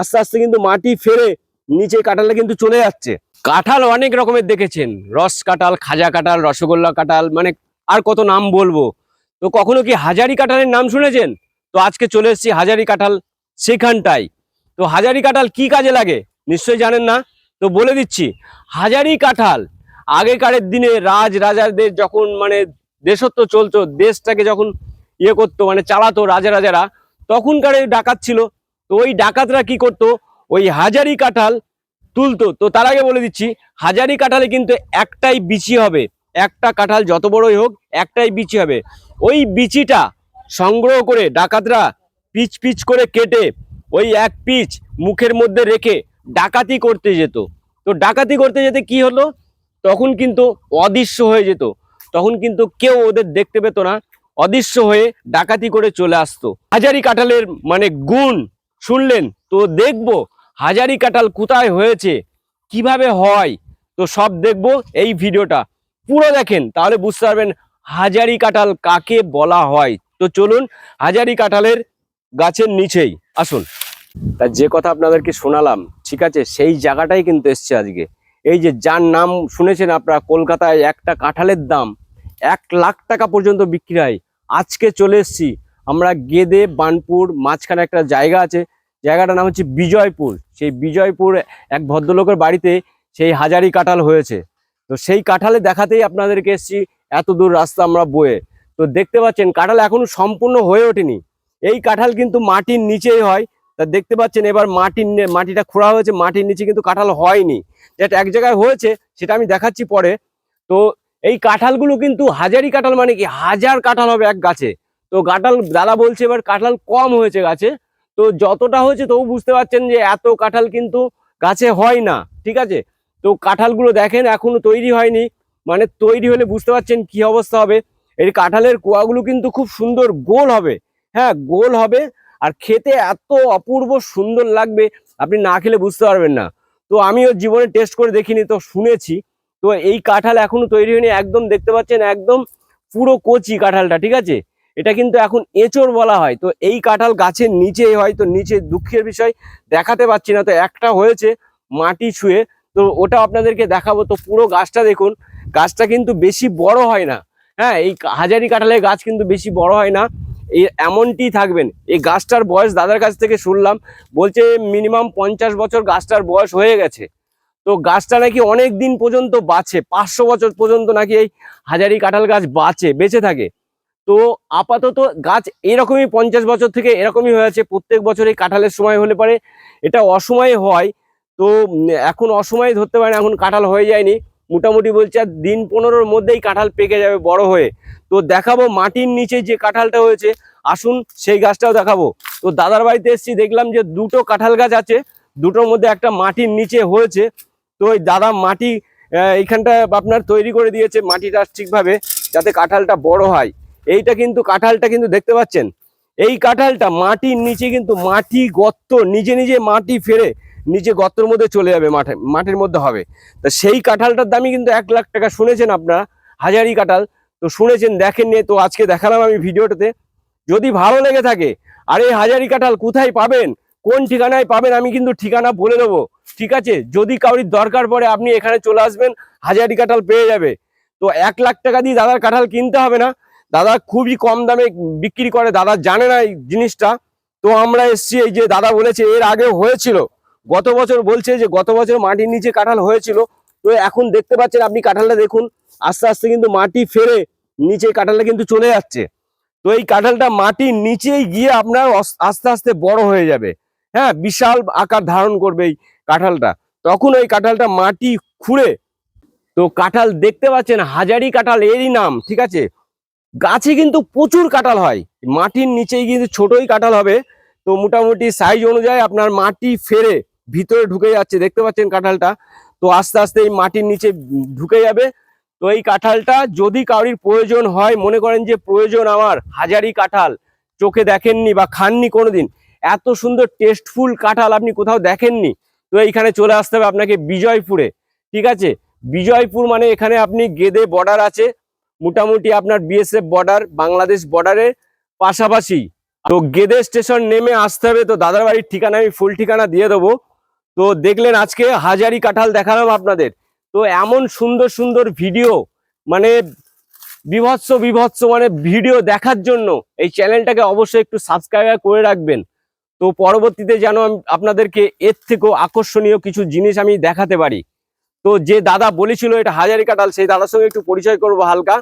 আস্তে আস্তে কিন্তু মাটি ফেরে নিচে কাঁঠালটা কিন্তু চলে যাচ্ছে। কাঁঠাল অনেক রকমের দেখেছেন। রস কাঁঠাল, খাজা কাঁঠাল, রসগোল্লা কাঁঠাল মানে আর কত নাম বলব। তো কখনো কি হাজারি কাঁঠালের নাম শুনেছেন? তো আজকে চলে এসেছি হাজারি কাঁঠাল সেখানটাই তো হাজারি কাঁঠাল কি কাজে লাগে? নিশ্চয়ই জানেন না? তো বলে দিচ্ছি, হাজারি কাঁঠাল আগেকারের দিনে রাজ রাজাদের যখন মানে দেশত্ব চলতো, দেশটাকে যখন ইয়ে করতো মানে চালাতো রাজা রাজারা, তখনকার ডাকাত ছিল। তো ওই ডাকাতরা কি করতো? ওই হাজারি কাঁঠাল তুলতো। তো তার আগে বলে দিচ্ছি, হাজারি কাঁঠালে কিন্তু একটাই বিচি হবে। একটা কাঁঠাল যত বড়ই হোক, একটাই বিচি হবে। ওই বিচিটা সংগ্রহ করে ডাকাতরা পিচ পিচ করে কেটে ওই এক পিচ মুখের মধ্যে রেখে ডাকাতি করতে যেত। তো ডাকাতি করতে যেতে কি হলো? তখন কিন্তু অদৃশ্য হয়ে যেত। তখন কিন্তু কেউ ওদের দেখতে পেত না। অদৃশ্য হয়ে ডাকাতি করে চলে আসতো। হাজারি কাঁঠালের মানে গুণ শুনলেন? তো দেখব হাজারি কাঁঠাল কোথায় হয়েছে, কীভাবে হয়, তো সব দেখব এই ভিডিওটা। পুরো দেখেন, তাহলে বুঝতে পারবেন হাজারি কাঁঠাল কাকে বলা হয়। তো চলুন হাজারি কাঁঠালের গাছের নিচেই আসুন। তা যে কথা আপনাদেরকে শোনালাম, ঠিক আছে, সেই জায়গাটাই কিন্তু এসছে আজকে। এই যে যার নাম শুনেছেন আপনারা, কলকাতায় একটা কাঁঠালের দাম এক লাখ টাকা পর্যন্ত বিক্রি হয়। আজকে চলে এসছি, আমরা গেদে, বানপুর, মাঝখানে একটা জায়গা আছে জায়গাটার নাম হচ্ছে বিজয়পুর। সেই বিজয়পুর এক ভদ্রলোকের বাড়িতে সেই হাজারি কাঁঠাল হয়েছে। তো সেই কাঁঠালে দেখাতেই আপনাদেরকে এসছি, এত দূর রাস্তা আমরা বয়ে। তো দেখতে পাচ্ছেন, কাঁঠাল এখনও সম্পূর্ণ হয়ে ওঠেনি। এই কাঁঠাল কিন্তু মাটির নিচেই হয়। তা দেখতে পাচ্ছেন, এবার মাটির মাটিটা খোঁড়া হয়েছে, মাটির নিচে কিন্তু কাঁঠাল হয়নি। যেটা এক জায়গায় হয়েছে, সেটা আমি দেখাচ্ছি পরে। তো এই কাঁঠালগুলো কিন্তু হাজারি কাঁঠাল মানে কি? হাজার কাঁঠাল হবে এক গাছে। তো কাঁঠাল, দাদা বলছে এবার কাঁঠাল কম হয়েছে গাছে। তো যতটা হয়েছে তবু বুঝতে পারছেন যে এত কাঁঠাল কিন্তু গাছে হয় না, ঠিক আছে? তো কাঁঠালগুলো দেখেন, এখনও তৈরি হয়নি। মানে তৈরি হলে বুঝতে পারছেন কি অবস্থা হবে। এই কাঁঠালের কোয়াগুলো কিন্তু খুব সুন্দর গোল হবে। হ্যাঁ গোল হবে আর খেতে এত অপূর্ব সুন্দর লাগবে, আপনি না খেলে বুঝতে পারবেন না। তো আমিও জীবনে টেস্ট করে দেখিনি, তো শুনেছি। তো এই কাঁঠাল এখনও তৈরি হয়নি, একদম দেখতে পাচ্ছেন, একদম পুরো কচি কাঁঠালটা, ঠিক আছে? এটা কিন্তু এখন এঁচড় বলা হয়। তো এই কাঁঠাল গাছের নিচেই হয়, তো নিচে দুঃখের বিষয়, দেখাতে পাচ্ছি না। তো একটা হয়েছে মাটি ছুঁয়ে, তো ওটা আপনাদেরকে দেখাবো। তো পুরো গাছটা দেখুন, গাছটা কিন্তু বেশি বড় হয় না। হ্যাঁ এই হাজারি কাঁঠালের গাছ কিন্তু বেশি বড় হয় না। এই এমনটি থাকবেন। এই গাছটার বয়স দাদার কাছ থেকে শুনলাম, বলছে মিনিমাম পঞ্চাশ বছর গাছটার বয়স হয়ে গেছে। তো গাছটা নাকি অনেক দিন পর্যন্ত বাঁচে, পাঁচশো বছর পর্যন্ত নাকি এই হাজারি কাঁঠাল গাছ বাঁচে, বেঁচে থাকে। তো আপাতত গাছ এরকমই পঞ্চাশ বছর থেকে এরকমই হয়ে আছে। প্রত্যেক বছর এই কাঁঠালের সময় হলে পারে। এটা অসময়ে হয়। তো এখন অসময়ে ধরতে পারে এখন কাঁঠাল হয়ে যায়নি। মোটামুটি বলছে আর দিন পনেরোর মধ্যেই কাঁঠাল পেকে যাবে বড় হয়ে। তো দেখাবো মাটির নিচে যে কাঁঠালটা হয়েছে। আসুন সেই গাছটাও দেখাবো। তো দাদার বাড়িতে এসেছি, দেখলাম যে দুটো কাঁঠাল গাছ আছে। দুটোর মধ্যে একটা মাটির নিচে হয়েছে। তো ওই দাদা মাটি এইখানটা আপনার তৈরি করে দিয়েছে মাটিটা ঠিকভাবে, যাতে কাঁঠালটা বড় হয়। এইটা কিন্তু কাঁঠালটা কিন্তু দেখতে পাচ্ছেন? এই কাঁঠালটা মাটির নিচে কিন্তু মাটি গর্ত, নিজে নিজে মাটি ফেরে নিচে গর্তের মধ্যে চলে যাবে মাঠে মাটির মধ্যে হবে। তা সেই কাঁঠালটার দামই কিন্তু এক লাখ টাকা শুনেছেন আপনারা, হাজারি কাঁঠাল। তো শুনেছেন দেখেননি তো আজকে দেখালাম আমি ভিডিওটাতে। যদি ভালো লেগে থাকে, আর এই হাজারি কাঁঠাল কোথায় পাবেন? কোন ঠিকানায় পাবেন? আমি কিন্তু ঠিকানা বলে দেবো। ঠিক আছে? যদি কাউরির দরকার পড়ে আপনি এখানে চলে আসবেন, হাজারি কাঁঠাল পেয়ে যাবে। তো এক লাখ টাকা দিয়ে দাদার কাঁঠাল কিনতে হবে না। দাদা খুবই কম দামে বিক্রি করে, দাদা জানে না এই জিনিসটা। তো আমরা এসছি, এই যে দাদা বলেছে এর আগেও হয়েছিল। গত বছর বলছে যে গত বছর মাটির নিচে কাঁঠাল হয়েছিল। তো এখন দেখতে পাচ্ছেন, আপনি কাঁঠালটা দেখুন, আস্তে আস্তে কিন্তু মাটি ফেরে নিচে কাঁঠালটা কিন্তু চলে যাচ্ছে। তো এই কাঁঠালটা মাটির নিচেই গিয়ে আপনার আস্তে আস্তে বড় হয়ে যাবে। হ্যাঁ বিশাল আকার ধারণ করবে এই কাঁঠালটা। তখন ওই কাঁঠালটা মাটি খুঁড়ে, তো কাঁঠাল দেখতে পাচ্ছেন, হাজারি কাঁঠাল এরই নাম, ঠিক আছে? গাছে কিন্তু প্রচুর কাঁঠাল হয়। মাটির নিচেই কিন্তু ছোটই কাঁঠাল হবে। তো মোটামুটি সাইজ অনুযায়ী আপনার মাটি ফেরে ভিতরে ঢুকে যাচ্ছে। দেখতে পাচ্ছেন কাঁঠালটা? তো আস্তে আস্তে এই মাটির নিচে ঢুকে যাবে। তো এই কাঁঠালটা যদি কারোর প্রয়োজন হয়, মনে করেন যে প্রয়োজন আমার হাজারি কাঁঠাল, চোখে দেখেননি বা খাননি কোনোদিন, এত সুন্দর টেস্টফুল কাঁঠাল আপনি কোথাও দেখেননি, তো এইখানে চলে আসতে হবে আপনাকে বিজয়পুরে। ঠিক আছে? বিজয়পুর মানে এখানে আপনি গেদে বর্ডার আছে। মোটামুটি আপনার বিএসএফ বর্ডার বাংলাদেশ বর্ডারের পাশাপাশি। তো গেদে স্টেশন নেমে আসতে হবে, তো দাদার বাড়ির ঠিকানা আমি ফুল ঠিকানা দিয়ে দেবো। তো দেখলেন আজকে হাজারি কাঁঠাল দেখালাম আপনাদের। তো এমন সুন্দর সুন্দর ভিডিও মানে বিভৎস বিভৎস মানে ভিডিও দেখার জন্য এই চ্যানেলটাকে অবশ্যই একটু সাবস্ক্রাইব করে রাখবেন। তো পরবর্তীতে যেন আপনাদেরকে এর থেকেও আকর্ষণীয় কিছু জিনিস আমি দেখাতে পারি। তো যে দাদা বলেছিল এটা হাজারি কাঁঠাল, সেই দাদার সঙ্গে একটু পরিচয় করব হালকা।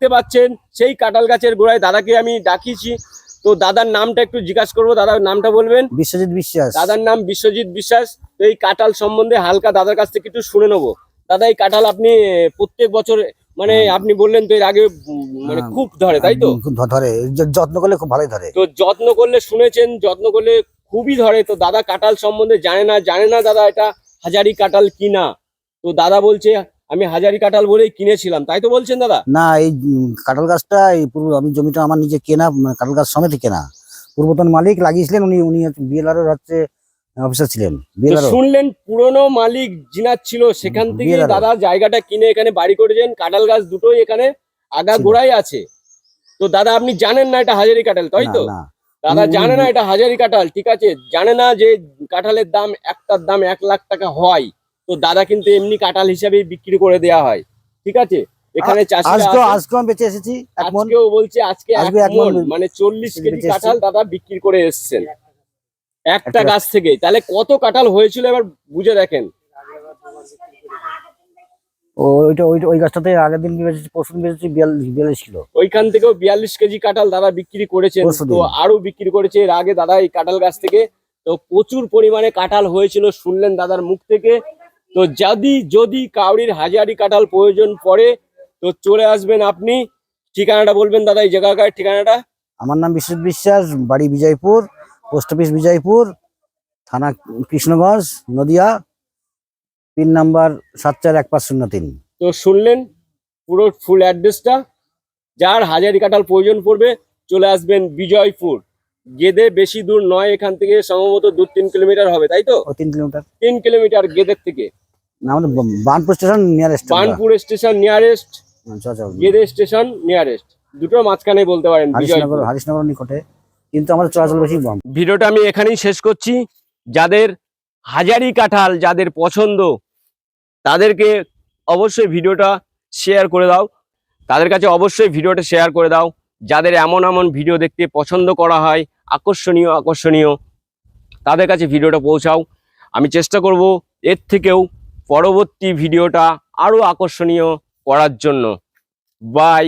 দেখতে পাচ্ছেন সেই কাঁঠাল গাছের গোড়ায় দাদাকে আমি ডাকিছি তো দাদার নামটা একটু জিজ্ঞাসা করব দাদার নামটা বলবেন? বিশ্বজিৎ বিশ্বাস। দাদার নাম বিশ্বজিৎ বিশ্বাস। তো এই কাঁঠাল সম্বন্ধে হালকা দাদার কাছ থেকে একটু শুনে নেব। দাদা এই কাঁঠাল আপনি প্রত্যেক বছর মানে। আপনি বললেন তো এর আগে উম, মানে হ্যাঁ। খুব ধরে তাই তো? খুব ধ- ধরে। য- যত্ন করলে খুব ভালোই ধরে। তো যত্ন করলে শুনেছেন যত্ন করলে খুবই ধরে। তো দাদা কাঁঠাল সম্বন্ধে জানে না জানে না দাদা এটা হাজারি কাঁঠাল কিনা? তো দাদা বলছে আমি হাজারি কাঁঠাল বলেই কিনেছিলাম তাই তো বলছেন দাদা? না এই কাঁঠাল গাছটা এই পূর্ব আমি জমিটা আমার নিজে কেনা কাঁঠাল গাছ সমেত কেনা। পূর্বতন মালিক লাগিয়েছিলেন উনি উনি বিএলআর হচ্ছে অফিসার ছিলেন শুনলেন পুরনো মালিক জিনার ছিল সেখান থেকে দাদা জায়গাটা কিনে এখানে বাড়ি করেছেন কাঁঠাল গাছ দুটোই এখানে আগা। গোড়াই আছে। তো দাদা আপনি জানেন না এটা হাজারি কাঁঠাল তাই তো? দাদা জানে না এটা হাজারি কাঁঠাল ঠিক আছে? জানে না যে কাঁঠালের দাম একটার দাম এক লাখ টাকা হয়। তো দাদা কিন্তু এমনি কাঁঠাল হিসাবে বিক্রি করে দেওয়া হয়। ঠিক আছে? এখানে চাষিরা বেঁচে এসেছি আজকেও বলছে আজকে এক মন মানে চল্লিশ কেজি। কাঁঠাল দাদা বিক্রি করে এসছেন। একটা গাছ থেকে। তাহলে কত কাঁঠাল হয়েছিল এবার বুঝে দেখেন। ওইটা ওই ওই গাছটাতে আগের দিন বেঁচেছি পরশু দিন বেঁচেছি বিয়াল্লিশ বিয়াল্লিশ কিলো। ওইখান থেকেও বিয়াল্লিশ কেজি কাঁঠাল দাদা বিক্রি করেছেন। তো আরও বিক্রি করেছে। এর আগে দাদা এই কাঁঠাল গাছ থেকে। তো প্রচুর পরিমাণে কাঁঠাল হয়েছিল শুনলেন দাদার মুখ থেকে। তো যদি যদি কাউরির হাজারি কাঁঠাল প্রয়োজন পড়ে তো চলে আসবেন আপনি। ঠিকানাটা বলবেন দাদা এই জায়গাকার ঠিকানাটা? আমার নাম বিশ্বজিৎ বিশ্বাস বাড়ি বিজয়পুর পোস্ট অফিস বিজয়পুর থানা কৃষ্ণগঞ্জ নদিয়া পিন নাম্বার সাত চার এক পাঁচ শূন্য তিন। তো শুনলেন পুরো ফুল অ্যাড্রেসটা যার হাজারি কাঁঠাল প্রয়োজন পড়বে চলে আসবেন বিজয়পুর। গেদে বেশি দূর নয় এখান থেকে সম্ভবত দু তিন কিলোমিটার হবে তাই তো? তিন কিলোমিটার। তিন কিলোমিটার গেদের থেকে। না আমাদের Burnpur station nearest Banpur station nearest Gede station nearest দুটোর মাঝখানে বলতে পারেন হরিশনগর হরিশনগর নিকটে। কিন্তু আমাদের চলাচল বেশি কম। ভিডিওটা আমি এখানেই শেষ করছি। যাদের হাজারি কাঁঠাল যাদের পছন্দ তাদেরকে অবশ্যই ভিডিওটা শেয়ার করে দাও। তাদের কাছে অবশ্যই ভিডিওটা শেয়ার করে দাও। যাদের এমন এমন ভিডিও দেখতে পছন্দ করা হয় আকর্ষণীয় আকর্ষণীয় তাদের কাছে ভিডিওটা পৌঁছাও। আমি চেষ্টা করব এর থেকেও পরবর্তী ভিডিওটা আরও আকর্ষণীয় করার জন্য। বাই